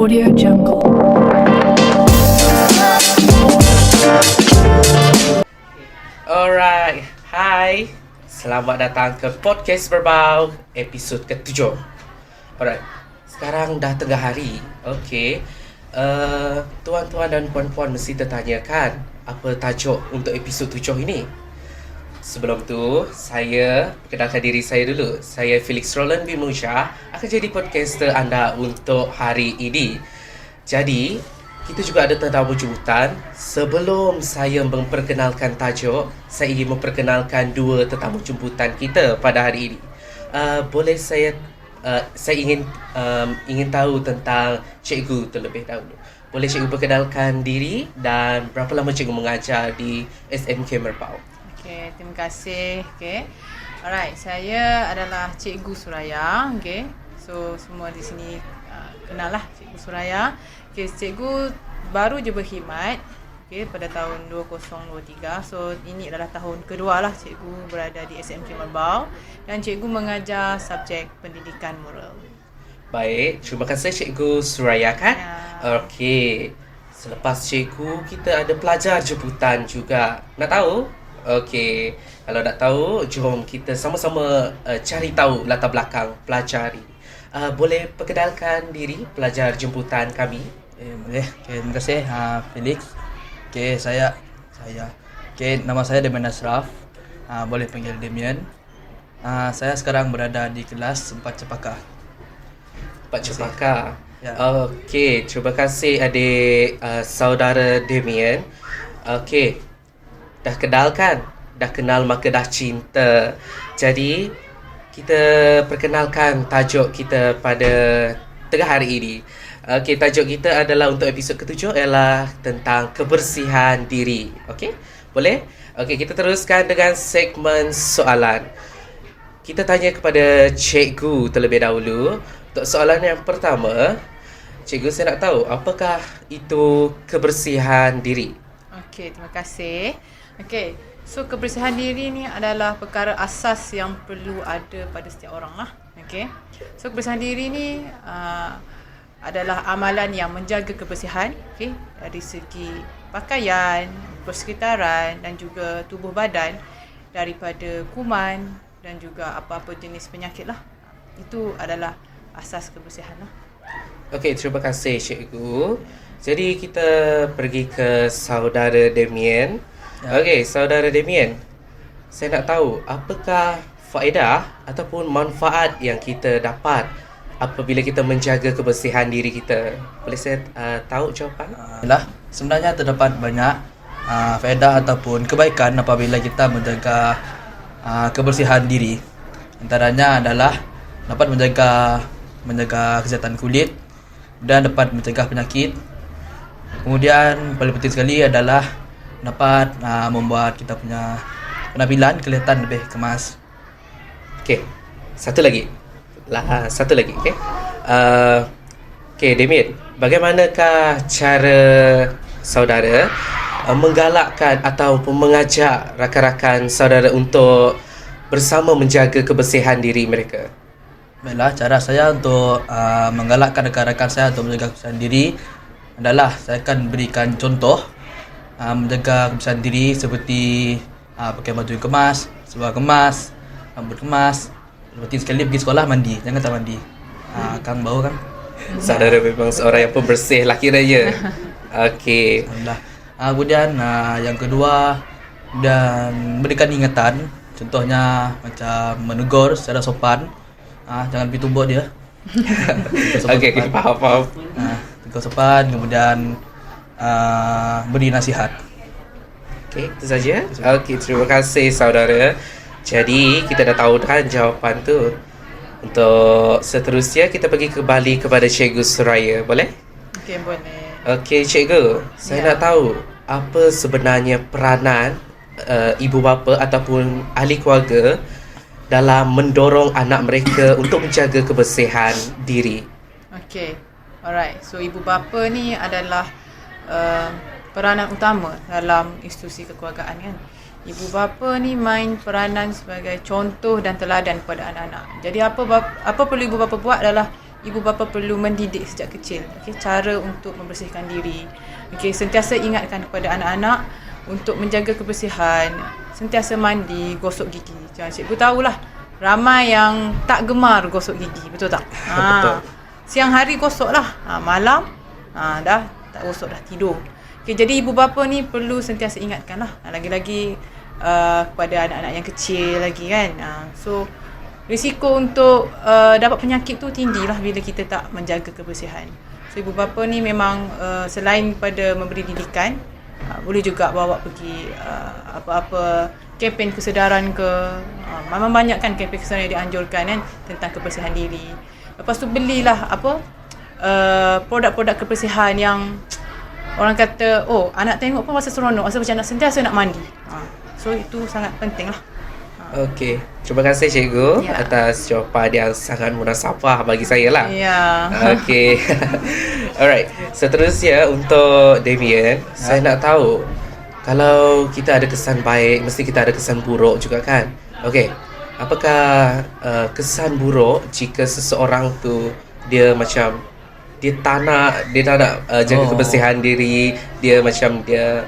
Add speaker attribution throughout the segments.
Speaker 1: Audio Jungle.
Speaker 2: Alright, hi. Selamat datang ke podcast berbau episod ke-7. Alright, sekarang dah tengah hari. Okay. Uh, tuan-tuan dan puan-puan mesti tertanya kan apa tajuk untuk episod 7 ini? Sebelum tu, saya perkenalkan diri saya dulu. Saya Felix Roland bin Musha akan jadi podcaster anda untuk hari ini. Jadi, kita juga ada tetamu jemputan. Sebelum saya memperkenalkan tajuk, saya ingin memperkenalkan dua tetamu jemputan kita pada hari ini. Uh, boleh saya uh, saya ingin um, ingin tahu tentang cikgu terlebih dahulu. Boleh cikgu perkenalkan diri dan berapa lama cikgu mengajar di SMK Merbau?
Speaker 3: Okey, terima kasih. Okey. Alright, saya adalah Cikgu Suraya. Okey. So semua di sini uh, kenal lah Cikgu Suraya. Okey, cikgu baru je berkhidmat okey pada tahun 2023. So ini adalah tahun kedua lah cikgu berada di SMK Merbau dan cikgu mengajar subjek pendidikan moral.
Speaker 2: Baik, terima kasih Cikgu Suraya kan?
Speaker 3: Ya.
Speaker 2: Okey. Selepas cikgu, kita ada pelajar jemputan juga. Nak tahu? Okey. Kalau nak tahu, jom kita sama-sama uh, cari tahu latar belakang pelajar ini. Uh, boleh perkenalkan diri pelajar jemputan kami?
Speaker 4: Eh, boleh. Okay, terima kasih uh, Felix. Okay, saya saya. Okay, nama saya Demian Asraf. Uh, boleh panggil Demian. Uh, saya sekarang berada di kelas 4 Cepaka.
Speaker 2: Pak Cepaka.
Speaker 4: Ya.
Speaker 2: Okey, terima kasih adik uh, saudara Damien. Okey. Dah kenal kan? Dah kenal maka dah cinta. Jadi kita perkenalkan tajuk kita pada tengah hari ini. Okey, tajuk kita adalah untuk episod ketujuh ialah tentang kebersihan diri. Okey? Boleh? Okey, kita teruskan dengan segmen soalan. Kita tanya kepada cikgu terlebih dahulu. Untuk soalan yang pertama, cikgu saya nak tahu apakah itu kebersihan diri?
Speaker 3: Okey, terima kasih. Okey, so kebersihan diri ni adalah perkara asas yang perlu ada pada setiap orang lah. Okey. So kebersihan diri ni uh, adalah amalan yang menjaga kebersihan, okey, dari segi pakaian, persekitaran dan juga tubuh badan daripada kuman dan juga apa-apa jenis penyakit lah. Itu adalah asas kebersihan lah.
Speaker 2: Okey, terima kasih cikgu. Jadi kita pergi ke saudara Damien.
Speaker 4: Ya.
Speaker 2: Okey, saudara Damien. Saya nak tahu apakah faedah ataupun manfaat yang kita dapat apabila kita menjaga kebersihan diri kita. Boleh saya uh, tahu jawapan?
Speaker 4: Uh, lah, sebenarnya terdapat banyak uh, faedah ataupun kebaikan apabila kita menjaga uh, kebersihan diri. Antaranya adalah dapat menjaga menjaga kesihatan kulit dan dapat mencegah penyakit. Kemudian paling penting sekali adalah dapat uh, membuat kita punya penampilan kelihatan lebih kemas.
Speaker 2: Okey. Satu lagi. Lah, satu lagi, okey. Uh, okey, Damien, bagaimanakah cara saudara uh, menggalakkan ataupun mengajak rakan-rakan saudara untuk bersama menjaga kebersihan diri mereka?
Speaker 4: Baiklah, cara saya untuk uh, menggalakkan rakan-rakan saya untuk menjaga kebersihan diri adalah saya akan berikan contoh uh, menjaga kebersihan diri seperti uh, pakai baju yang kemas, seluar kemas, rambut kemas. Seperti sekali pergi sekolah mandi, jangan tak mandi. Uh, kang bau kan?
Speaker 2: Saudara memang seorang yang pembersih lah kiranya. Okey.
Speaker 4: Alhamdulillah. Uh, kemudian uh, yang kedua dan berikan ingatan contohnya macam menegur secara sopan uh, jangan pergi tumbuk dia
Speaker 2: Okey, okay, faham, faham.
Speaker 4: uh, tegur sopan kemudian uh, beri nasihat
Speaker 2: Okey, itu saja. Okey, terima kasih saudara. Jadi, kita dah tahu kan jawapan tu. Untuk seterusnya, kita pergi kembali kepada Cikgu Suraya. Boleh?
Speaker 3: Okey, boleh.
Speaker 2: Okey, Cikgu. Saya
Speaker 3: Ya.
Speaker 2: nak tahu apa sebenarnya peranan uh, ibu bapa ataupun ahli keluarga dalam mendorong anak mereka untuk menjaga kebersihan diri.
Speaker 3: Okey. Alright. So ibu bapa ni adalah uh, peranan utama dalam institusi kekeluargaan kan. Ibu bapa ni main peranan sebagai contoh dan teladan kepada anak-anak. Jadi apa bap, apa perlu ibu bapa buat adalah ibu bapa perlu mendidik sejak kecil. Okey cara untuk membersihkan diri. Okey sentiasa ingatkan kepada anak-anak untuk menjaga kebersihan. Sentiasa mandi gosok gigi. Jangan cikgu tahulah ramai yang tak gemar gosok gigi. Betul tak?
Speaker 2: Betul.
Speaker 3: siang hari gosok lah ha, malam ha, dah tak gosok dah tidur. Okay, jadi ibu bapa ni perlu sentiasa ingatkan lah. Ha, lagi-lagi uh, kepada anak-anak yang kecil lagi kan. Ha, so risiko untuk uh, dapat penyakit tu tinggi lah bila kita tak menjaga kebersihan. So ibu bapa ni memang uh, selain pada memberi didikan uh, boleh juga bawa pergi uh, apa-apa kempen kesedaran ke. Uh, memang banyak kan kempen kesedaran yang dianjurkan kan tentang kebersihan diri. Lepas tu belilah apa uh, produk-produk kebersihan yang orang kata oh anak tengok pun rasa seronok rasa macam nak sentiasa nak mandi uh, so itu sangat penting lah
Speaker 2: Okey, terima kasih cikgu
Speaker 3: Ya.
Speaker 2: atas jawapan yang sangat munasabah bagi saya lah.
Speaker 3: ya
Speaker 2: Okey. Alright. Seterusnya untuk Damien, saya nak tahu kalau kita ada kesan baik, mesti kita ada kesan buruk juga kan? Okey. Apakah uh, kesan buruk jika seseorang tu dia macam dia tak nak dia tak nak uh, jaga
Speaker 4: Oh.
Speaker 2: kebersihan diri, dia macam dia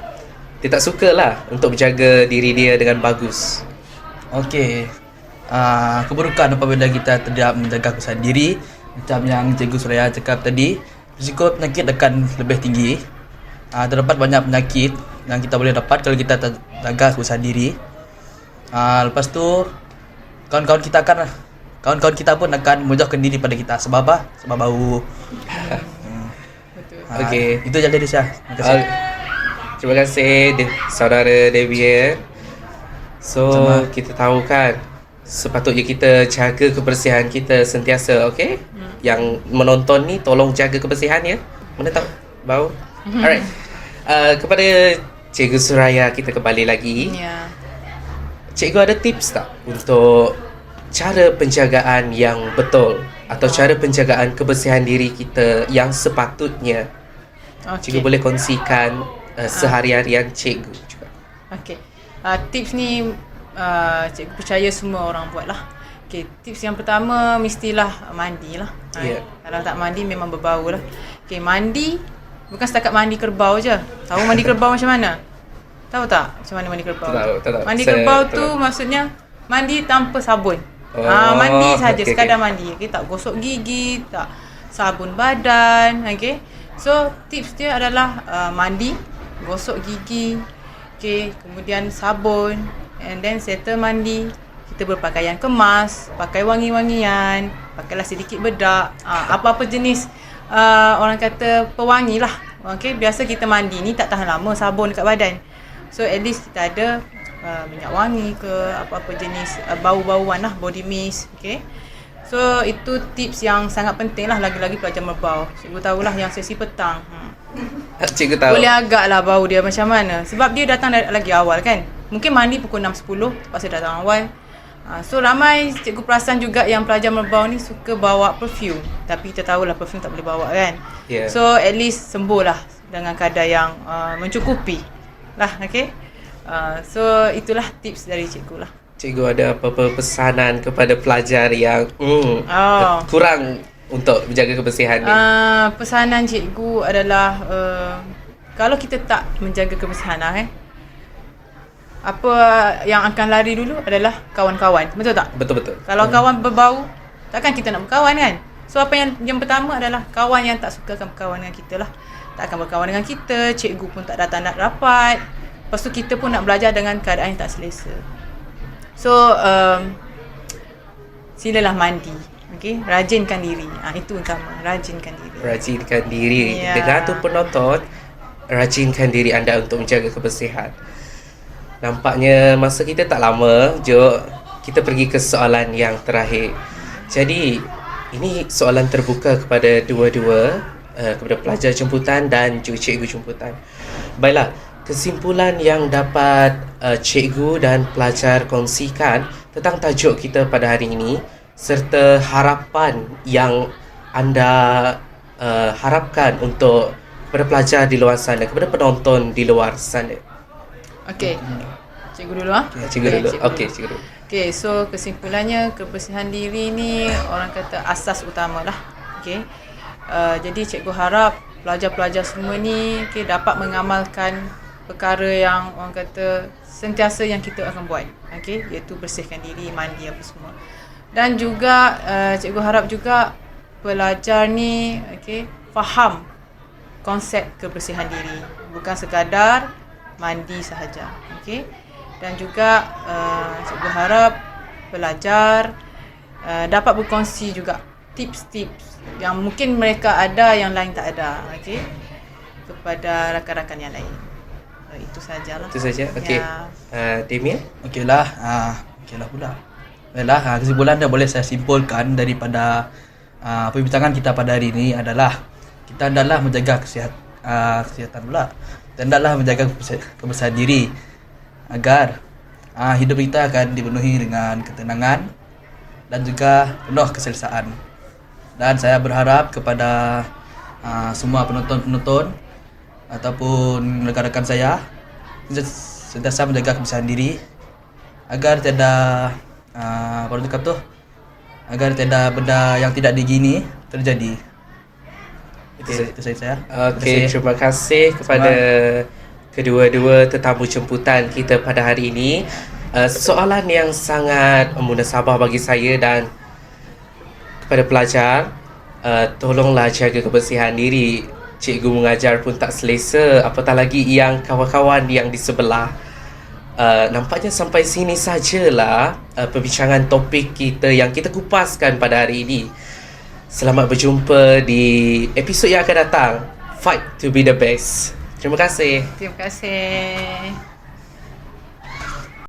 Speaker 2: dia tak suka lah untuk menjaga diri dia dengan bagus.
Speaker 4: Okey. Uh, keburukan apabila kita tidak menjaga kebersihan diri macam yang Cikgu Suraya cakap tadi, risiko penyakit akan lebih tinggi. Uh, terdapat banyak penyakit yang kita boleh dapat kalau kita tak jaga kebersihan diri. Uh, lepas tu kawan-kawan kita akan kawan-kawan kita pun akan menjauhkan diri pada kita sebab apa? Sebab bau.
Speaker 3: betul
Speaker 4: Ah,
Speaker 2: Okey.
Speaker 4: Itu je dari saya. Terima kasih.
Speaker 2: Uh, terima kasih De- saudara Devian. So
Speaker 4: Sama.
Speaker 2: kita tahu kan sepatutnya kita jaga kebersihan kita sentiasa, okey?
Speaker 3: Hmm.
Speaker 2: Yang menonton ni tolong jaga kebersihan ya. Mana tahu bau.
Speaker 3: Hmm.
Speaker 2: Alright. Uh, kepada Cikgu Suraya kita kembali lagi.
Speaker 3: ya
Speaker 2: Cikgu ada tips tak untuk cara penjagaan yang betul atau cara penjagaan kebersihan diri kita yang sepatutnya Cikgu boleh kongsikan uh, sehari-harian cikgu juga.
Speaker 3: Okey. Uh, tips ni uh, cikgu percaya semua orang buat lah. Okey, tips yang pertama mestilah mandi lah. Ha,
Speaker 2: Ya.
Speaker 3: Kalau tak mandi memang berbau lah. Okey, mandi bukan setakat mandi kerbau je. Tahu mandi kerbau macam mana? Tahu tak macam mana mandi kerbau?
Speaker 2: Tak tahu, tak tahu.
Speaker 3: Mandi
Speaker 2: Saya
Speaker 3: kerbau
Speaker 2: tak
Speaker 3: tu
Speaker 2: tahu.
Speaker 3: maksudnya mandi tanpa sabun.
Speaker 2: Oh,
Speaker 3: Ah, mandi saja
Speaker 2: okey,
Speaker 3: sekadar
Speaker 2: okey.
Speaker 3: mandi. Okey, tak gosok gigi, tak sabun badan, okey. So, tips dia adalah uh, mandi, gosok gigi, okey, kemudian sabun and then settle mandi. Kita berpakaian kemas, pakai wangi-wangian, pakailah sedikit bedak, uh, apa-apa jenis uh, orang kata pewangi lah. Okey, biasa kita mandi ni tak tahan lama sabun kat badan. So at least kita ada uh, minyak wangi ke apa-apa jenis uh, bau-bauan lah body mist okay? So itu tips yang sangat penting lah lagi-lagi pelajar merbau cikgu tahulah yang sesi petang. Hmm.
Speaker 2: Cikgu tahu.
Speaker 3: boleh agak lah bau dia macam mana. Sebab dia datang lagi awal kan? Mungkin mandi pukul 6.10 pasal datang awal. Uh, so ramai cikgu perasan juga yang pelajar merbau ni suka bawa perfume. Tapi kita tahulah perfume tak boleh bawa kan?
Speaker 2: Yeah.
Speaker 3: So at least sembuh lah dengan kadar yang uh, mencukupi lah okay uh, So itulah tips dari cikgu lah
Speaker 2: Cikgu ada apa-apa pesanan kepada pelajar yang mm,
Speaker 3: Oh.
Speaker 2: kurang untuk menjaga kebersihan ni?
Speaker 3: uh, Pesanan cikgu adalah uh, Kalau kita tak menjaga kebersihan lah eh Apa yang akan lari dulu adalah kawan-kawan Betul tak?
Speaker 2: Betul-betul.
Speaker 3: Kalau kawan berbau Takkan kita nak berkawan kan So apa yang yang pertama adalah Kawan yang tak suka akan berkawan dengan kita lah Tak akan berkawan dengan kita Cikgu pun tak datang nak rapat Lepas tu kita pun nak belajar dengan keadaan yang tak selesa So um, Silalah mandi Okay Rajinkan diri ha, Itu utama Rajinkan diri
Speaker 2: Rajinkan diri.
Speaker 3: Ya.
Speaker 2: Dengar tu penonton, rajinkan diri anda untuk menjaga kebersihan. Nampaknya masa kita tak lama, Jok. Kita pergi ke soalan yang terakhir. Jadi, ini soalan terbuka kepada dua-dua, uh, kepada pelajar jemputan dan juga cikgu jemputan. Baiklah, kesimpulan yang dapat uh, cikgu dan pelajar kongsikan tentang tajuk kita pada hari ini serta harapan yang anda uh, harapkan untuk kepada pelajar di luar sana, kepada penonton di luar sana.
Speaker 3: Okay Cikgu dulu ah.
Speaker 2: Cikgu dulu. Okey, cikgu dulu.
Speaker 3: Okay, so kesimpulannya kebersihan diri ni orang kata asas utama lah. Okey. Uh, jadi cikgu harap pelajar-pelajar semua ni okay, dapat mengamalkan perkara yang orang kata sentiasa yang kita akan buat. Okey, iaitu bersihkan diri, mandi apa semua. Dan juga uh, cikgu harap juga pelajar ni okey faham konsep kebersihan diri. Bukan sekadar mandi sahaja. Okey. Dan juga uh, cikgu harap pelajar uh, dapat berkongsi juga tips-tips yang mungkin mereka ada yang lain tak ada. Okey. Kepada rakan-rakan yang lain. Uh, itu sajalah.
Speaker 2: Itu saja. Okey.
Speaker 3: Ya.
Speaker 2: Uh, Damien?
Speaker 4: Okeylah, ah, okeylah pula. Baiklah, ah, kesimpulan yang boleh saya simpulkan daripada ah, perbincangan kita pada hari ini adalah kita hendaklah menjaga kesihat, ah, kesihatan pula. Kita hendaklah menjaga kebersi- kebersihan diri agar ah, hidup kita akan dipenuhi dengan ketenangan dan juga penuh keselesaan. Dan saya berharap kepada ah, semua penonton-penonton ataupun rekan-rekan saya sentiasa menjaga kebersihan diri agar tiada uh, apa orang cakap tu agar tiada benda yang tidak digini terjadi. Itu saja itu saja saya.
Speaker 2: Okey, terima kasih kepada kedua-dua tetamu jemputan kita pada hari ini. Uh, soalan yang sangat munasabah bagi saya dan kepada pelajar, uh, tolonglah jaga kebersihan diri. Cikgu mengajar pun tak selesa, apatah lagi yang kawan-kawan yang di sebelah. Uh, nampaknya sampai sini sajalah uh, perbincangan topik kita yang kita kupaskan pada hari ini. Selamat berjumpa di episod yang akan datang. Fight to be the best. Terima kasih.
Speaker 3: Terima kasih.